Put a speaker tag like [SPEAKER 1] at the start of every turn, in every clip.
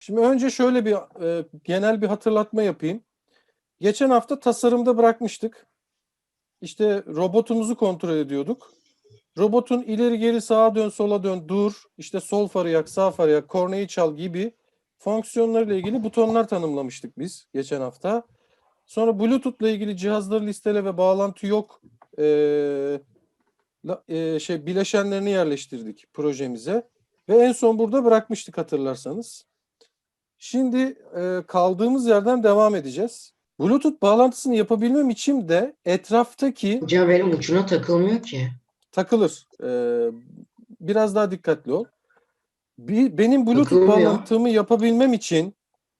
[SPEAKER 1] Şimdi önce şöyle bir e, genel bir hatırlatma yapayım. Geçen hafta tasarımda bırakmıştık. İşte robotumuzu kontrol ediyorduk. Robotun ileri geri sağa dön sola dön dur işte sol farı yak sağ farı yak kornayı çal gibi fonksiyonlarıyla ilgili butonlar tanımlamıştık biz geçen hafta. Sonra Bluetooth'la ilgili cihazları listele ve bağlantı yok la- eee, şey bileşenlerini yerleştirdik projemize ve en son burada bırakmıştık hatırlarsanız. Şimdi eee, kaldığımız yerden devam edeceğiz. Bluetooth bağlantısını yapabilmem için de etraftaki
[SPEAKER 2] Hocam benim ucuna takılmıyor ki.
[SPEAKER 1] takılır. Ee, biraz daha dikkatli ol. Bir, benim Bluetooth
[SPEAKER 2] Takılmıyor.
[SPEAKER 1] bağlantımı yapabilmem için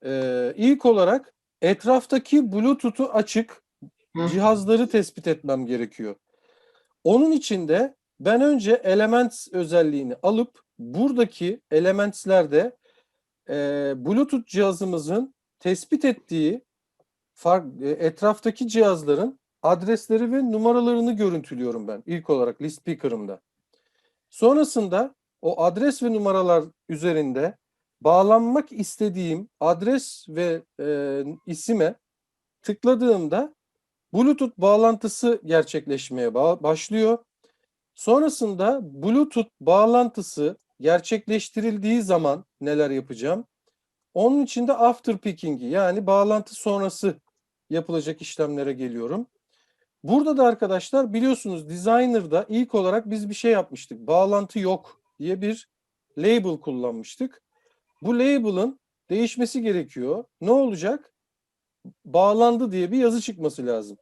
[SPEAKER 1] e, ilk olarak etraftaki Bluetooth'u açık
[SPEAKER 2] Hı.
[SPEAKER 1] cihazları tespit etmem gerekiyor. Onun için de ben önce Elements özelliğini alıp buradaki Elements'lerde e, Bluetooth cihazımızın tespit ettiği fark, e, etraftaki cihazların adresleri ve numaralarını görüntülüyorum ben ilk olarak list speaker'ımda. Sonrasında o adres ve numaralar üzerinde bağlanmak istediğim adres ve e, isime tıkladığımda Bluetooth bağlantısı gerçekleşmeye ba- başlıyor. Sonrasında Bluetooth bağlantısı gerçekleştirildiği zaman neler yapacağım? Onun için de after picking'i yani bağlantı sonrası yapılacak işlemlere geliyorum. Burada da arkadaşlar biliyorsunuz Designer'da ilk olarak biz bir şey yapmıştık. Bağlantı yok diye bir label kullanmıştık. Bu label'ın değişmesi gerekiyor. Ne olacak? Bağlandı diye bir yazı çıkması lazım.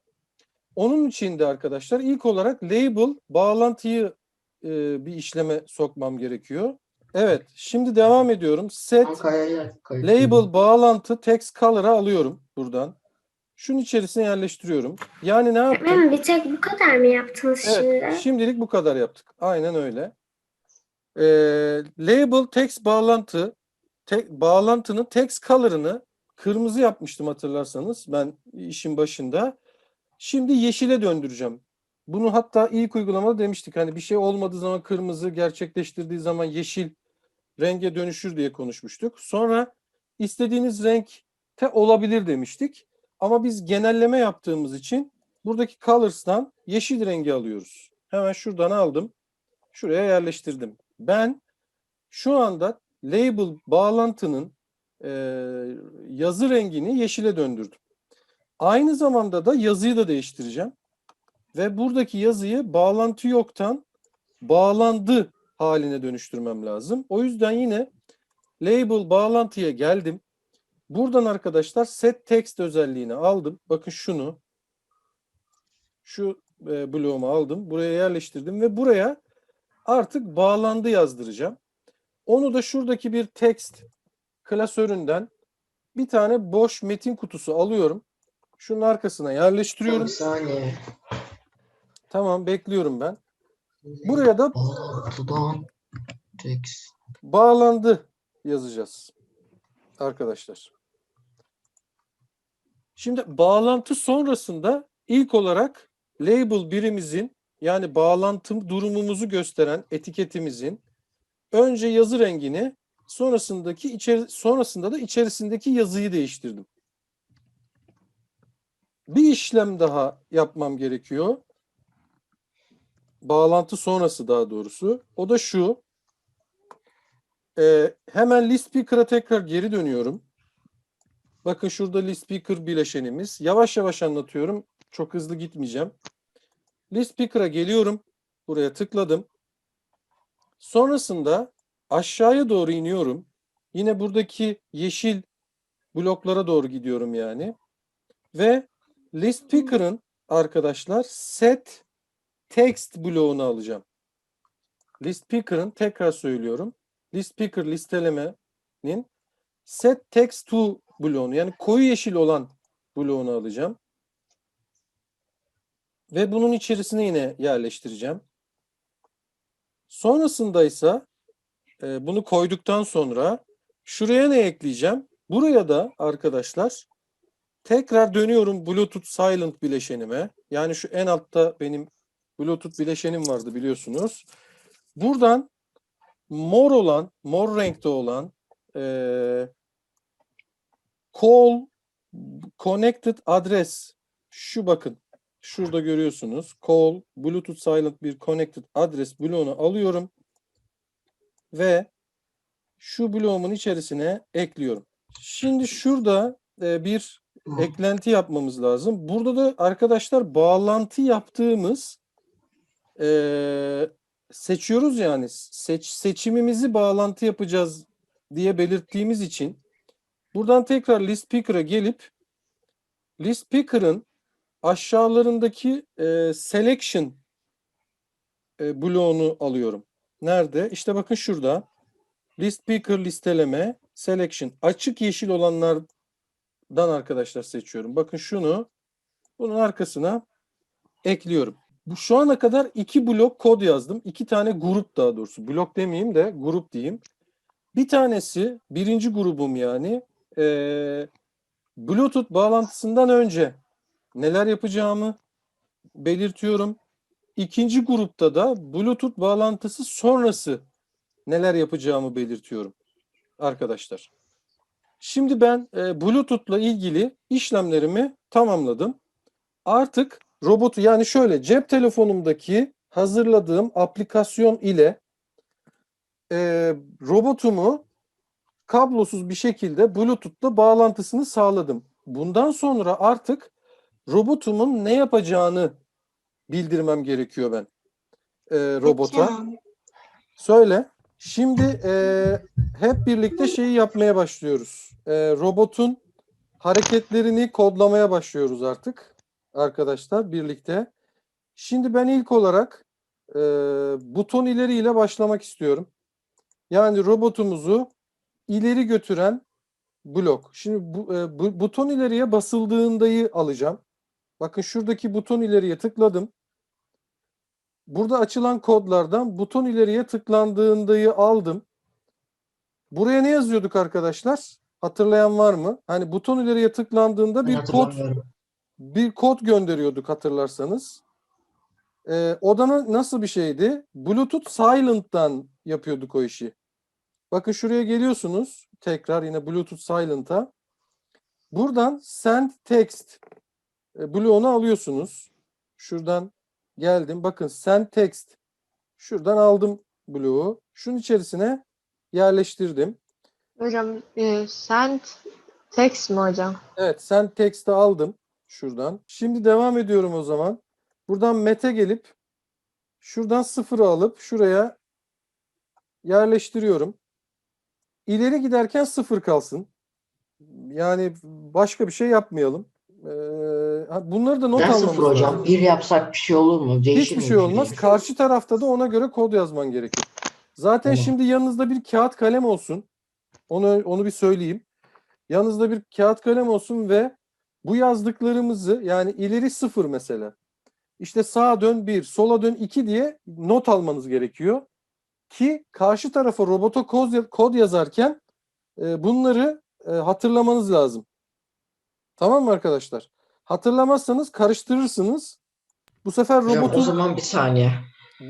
[SPEAKER 1] Onun için de arkadaşlar ilk olarak label bağlantıyı e, bir işleme sokmam gerekiyor. Evet, şimdi devam ediyorum. Set Label bağlantı text color'a alıyorum buradan. Şunun içerisine yerleştiriyorum. Yani ne yaptım?
[SPEAKER 3] Öğretmenim bir tek bu kadar mı yaptınız
[SPEAKER 1] Evet,
[SPEAKER 3] şimdi?
[SPEAKER 1] şimdilik bu kadar yaptık. Aynen öyle. Ee, label text bağlantı te- bağlantının text color'ını kırmızı yapmıştım hatırlarsanız ben işin başında. Şimdi yeşile döndüreceğim. Bunu hatta ilk uygulamada demiştik. Hani bir şey olmadığı zaman kırmızı, gerçekleştirdiği zaman yeşil renge dönüşür diye konuşmuştuk. Sonra istediğiniz renkte olabilir demiştik. Ama biz genelleme yaptığımız için buradaki colors'tan yeşil rengi alıyoruz. Hemen şuradan aldım. Şuraya yerleştirdim. Ben şu anda label bağlantının e, yazı rengini yeşile döndürdüm. Aynı zamanda da yazıyı da değiştireceğim. Ve buradaki yazıyı bağlantı yoktan bağlandı haline dönüştürmem lazım. O yüzden yine label bağlantıya geldim. Buradan arkadaşlar set text özelliğini aldım. Bakın şunu. Şu e, bloğumu aldım. Buraya yerleştirdim ve buraya artık bağlandı yazdıracağım. Onu da şuradaki bir text klasöründen bir tane boş metin kutusu alıyorum. Şunun arkasına yerleştiriyorum.
[SPEAKER 2] Bir saniye.
[SPEAKER 1] Tamam bekliyorum ben. Buraya da bağlandı yazacağız arkadaşlar. Şimdi bağlantı sonrasında ilk olarak label birimizin yani bağlantı durumumuzu gösteren etiketimizin önce yazı rengini sonrasındaki içeri, sonrasında da içerisindeki yazıyı değiştirdim. Bir işlem daha yapmam gerekiyor. Bağlantı sonrası daha doğrusu. O da şu. Ee, hemen list speaker'a tekrar geri dönüyorum. Bakın şurada list speaker bileşenimiz. Yavaş yavaş anlatıyorum. Çok hızlı gitmeyeceğim. List speaker'a geliyorum. Buraya tıkladım. Sonrasında aşağıya doğru iniyorum. Yine buradaki yeşil bloklara doğru gidiyorum yani. Ve list speaker'ın arkadaşlar set text bloğunu alacağım. List picker'ın tekrar söylüyorum. List picker listelemenin set text to bloğunu yani koyu yeşil olan bloğunu alacağım. Ve bunun içerisine yine yerleştireceğim. Sonrasında ise e, bunu koyduktan sonra şuraya ne ekleyeceğim? Buraya da arkadaşlar tekrar dönüyorum Bluetooth Silent bileşenime. Yani şu en altta benim Bluetooth bileşenim vardı biliyorsunuz. Buradan mor olan, mor renkte olan eee, call connected address şu bakın. Şurada görüyorsunuz. Call Bluetooth silent bir connected address bloğunu alıyorum ve şu bloğumun içerisine ekliyorum. Şimdi şurada e, bir eklenti yapmamız lazım. Burada da arkadaşlar bağlantı yaptığımız eee, seçiyoruz yani seç seçimimizi bağlantı yapacağız diye belirttiğimiz için buradan tekrar list picker'a gelip list picker'ın aşağılarındaki eee, selection e, bloğunu alıyorum. Nerede? İşte bakın şurada. List picker listeleme selection açık yeşil olanlardan arkadaşlar seçiyorum. Bakın şunu bunun arkasına ekliyorum. Bu şu ana kadar iki blok kod yazdım. İki tane grup daha doğrusu. Blok demeyeyim de grup diyeyim. Bir tanesi birinci grubum yani eee, Bluetooth bağlantısından önce neler yapacağımı belirtiyorum. İkinci grupta da Bluetooth bağlantısı sonrası neler yapacağımı belirtiyorum arkadaşlar. Şimdi ben e, Bluetooth'la ilgili işlemlerimi tamamladım. Artık robotu yani şöyle cep telefonumdaki hazırladığım aplikasyon ile e, robotumu kablosuz bir şekilde Bluetooth'la bağlantısını sağladım. Bundan sonra artık robotumun ne yapacağını bildirmem gerekiyor ben e, robota. Söyle. Şimdi e, hep birlikte şeyi yapmaya başlıyoruz. E, robotun hareketlerini kodlamaya başlıyoruz artık arkadaşlar birlikte. Şimdi ben ilk olarak e, buton ileri ile başlamak istiyorum. Yani robotumuzu ileri götüren blok. Şimdi bu, e, bu buton ileriye basıldığındayı alacağım. Bakın şuradaki buton ileriye tıkladım. Burada açılan kodlardan buton ileriye tıklandığındayı aldım. Buraya ne yazıyorduk arkadaşlar? Hatırlayan var mı? Hani buton ileriye tıklandığında bir kod. Bir kod gönderiyorduk hatırlarsanız. Ee, o da na- nasıl bir şeydi? Bluetooth Silent'tan yapıyorduk o işi. Bakın şuraya geliyorsunuz. Tekrar yine Bluetooth Silent'a. Buradan Send Text e, bloğunu alıyorsunuz. Şuradan geldim. Bakın Send Text. Şuradan aldım bloğu. Şunun içerisine yerleştirdim.
[SPEAKER 4] Hocam e, send text mi hocam?
[SPEAKER 1] Evet, Send Text'i aldım şuradan. Şimdi devam ediyorum o zaman. Buradan Mete gelip şuradan sıfırı alıp şuraya yerleştiriyorum. İleri giderken sıfır kalsın. Yani başka bir şey yapmayalım. Ee, bunları da not
[SPEAKER 2] Ben
[SPEAKER 1] almamız
[SPEAKER 2] sıfır hocam.
[SPEAKER 1] lazım.
[SPEAKER 2] Bir yapsak bir şey olur mu? Değişir
[SPEAKER 1] Hiçbir
[SPEAKER 2] mi?
[SPEAKER 1] şey olmaz. Karşı tarafta da ona göre kod yazman gerekir. Zaten
[SPEAKER 2] Tamam.
[SPEAKER 1] şimdi yanınızda bir kağıt kalem olsun. Onu onu bir söyleyeyim. Yanınızda bir kağıt kalem olsun ve bu yazdıklarımızı yani ileri sıfır mesela. İşte sağa dön bir, sola dön iki diye not almanız gerekiyor. Ki karşı tarafa robota kod, ya- kod yazarken e, bunları e, hatırlamanız lazım. Tamam mı arkadaşlar? Hatırlamazsanız karıştırırsınız. Bu sefer robotun
[SPEAKER 2] o zaman bir saniye.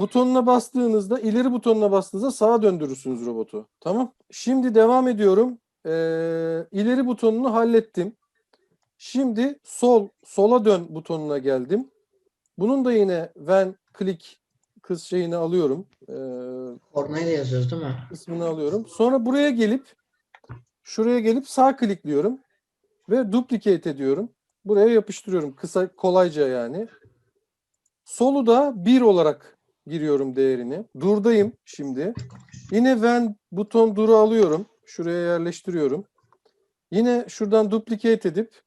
[SPEAKER 1] butonuna bastığınızda ileri butonuna bastığınızda sağa döndürürsünüz robotu. Tamam. Şimdi devam ediyorum. Ee, ileri butonunu hallettim. Şimdi sol sola dön butonuna geldim. Bunun da yine when click kız şeyini alıyorum. Ee,
[SPEAKER 2] Kornayı da yazıyoruz değil mi?
[SPEAKER 1] ismini alıyorum. Sonra buraya gelip şuraya gelip sağ klikliyorum ve duplicate ediyorum. Buraya yapıştırıyorum. Kısa kolayca yani. Solu da 1 olarak giriyorum değerini. Durdayım şimdi. Yine when buton duru alıyorum. Şuraya yerleştiriyorum. Yine şuradan duplicate edip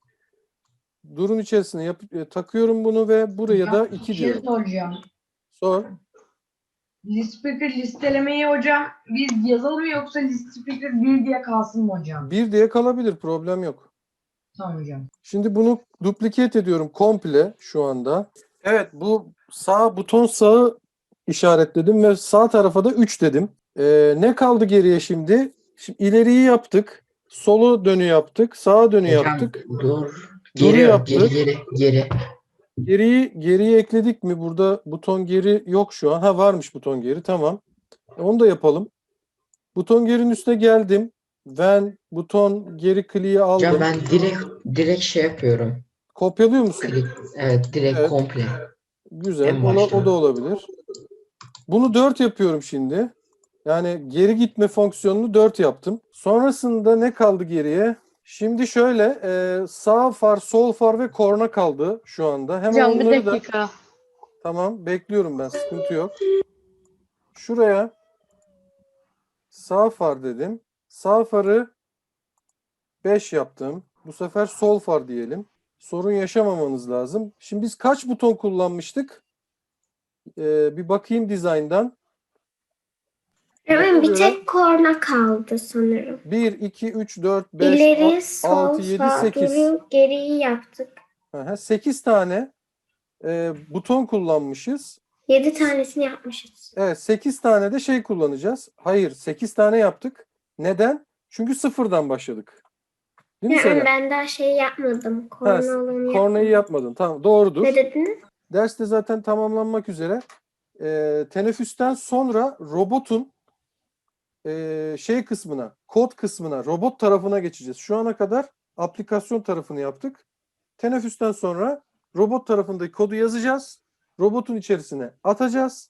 [SPEAKER 1] durun içerisine yap- e, takıyorum bunu ve buraya da 2
[SPEAKER 5] şey
[SPEAKER 1] diyorum.
[SPEAKER 5] soracağım.
[SPEAKER 1] Sor.
[SPEAKER 5] List speaker listelemeyi hocam biz yazalım mı yoksa list speaker bir diye kalsın mı hocam?
[SPEAKER 1] 1 diye kalabilir problem yok.
[SPEAKER 5] Tamam hocam.
[SPEAKER 1] Şimdi bunu duplicate ediyorum komple şu anda. Evet bu sağ buton sağı işaretledim ve sağ tarafa da 3 dedim. Ee, ne kaldı geriye şimdi? Şimdi ileriyi yaptık. Solu dönü yaptık. Sağa dönü
[SPEAKER 2] Hocam,
[SPEAKER 1] yaptık.
[SPEAKER 2] Dur.
[SPEAKER 1] Duru
[SPEAKER 2] Geri,
[SPEAKER 1] yaptık.
[SPEAKER 2] geri, geri, geri.
[SPEAKER 1] Geriyi geriye ekledik mi? Burada buton geri yok şu an. Ha varmış buton geri. Tamam. E, Onu da yapalım. Buton gerinin üstüne geldim. When buton geri kliği aldım.
[SPEAKER 2] Hocam ben direkt direkt şey yapıyorum.
[SPEAKER 1] Kopyalıyor musun?
[SPEAKER 2] Klik, evet direkt
[SPEAKER 1] Evet.
[SPEAKER 2] komple.
[SPEAKER 1] Güzel.
[SPEAKER 2] Başta.
[SPEAKER 1] o da olabilir. Bunu 4 yapıyorum şimdi. Yani geri gitme fonksiyonunu 4 yaptım. Sonrasında ne kaldı geriye? Şimdi şöyle e, sağ far, sol far ve korna kaldı şu anda. Hemen
[SPEAKER 4] Hocam bir
[SPEAKER 1] onları da
[SPEAKER 4] dakika.
[SPEAKER 1] tamam bekliyorum ben sıkıntı yok. Şuraya sağ far dedim. Sağ farı 5 yaptım. Bu sefer sol far diyelim. Sorun yaşamamanız lazım. Şimdi biz kaç buton kullanmıştık? Ee, bir bakayım dizayndan.
[SPEAKER 3] Bir tek korna kaldı sanırım.
[SPEAKER 1] 1, 2, 3, 4, 5,
[SPEAKER 3] İleri, sol,
[SPEAKER 1] 6, 7,
[SPEAKER 3] sağ,
[SPEAKER 1] 8.
[SPEAKER 3] geri, geriyi yaptık.
[SPEAKER 1] 8 tane e, buton kullanmışız.
[SPEAKER 3] Yedi tanesini yapmışız.
[SPEAKER 1] Evet 8 tane de şey kullanacağız. Hayır 8 tane yaptık. Neden? Çünkü sıfırdan başladık. Değil mi
[SPEAKER 3] Yani
[SPEAKER 1] Selen?
[SPEAKER 3] ben daha şey yapmadım. Korna
[SPEAKER 1] Ha,
[SPEAKER 3] olanı
[SPEAKER 1] Kornayı
[SPEAKER 3] yapmadım.
[SPEAKER 1] yapmadın. Tamam doğrudur.
[SPEAKER 3] Ne dediniz?
[SPEAKER 1] Ders de zaten tamamlanmak üzere. Ee, teneffüsten sonra robotun ee, şey kısmına, kod kısmına, robot tarafına geçeceğiz. Şu ana kadar aplikasyon tarafını yaptık. Teneffüsten sonra robot tarafındaki kodu yazacağız. Robotun içerisine atacağız.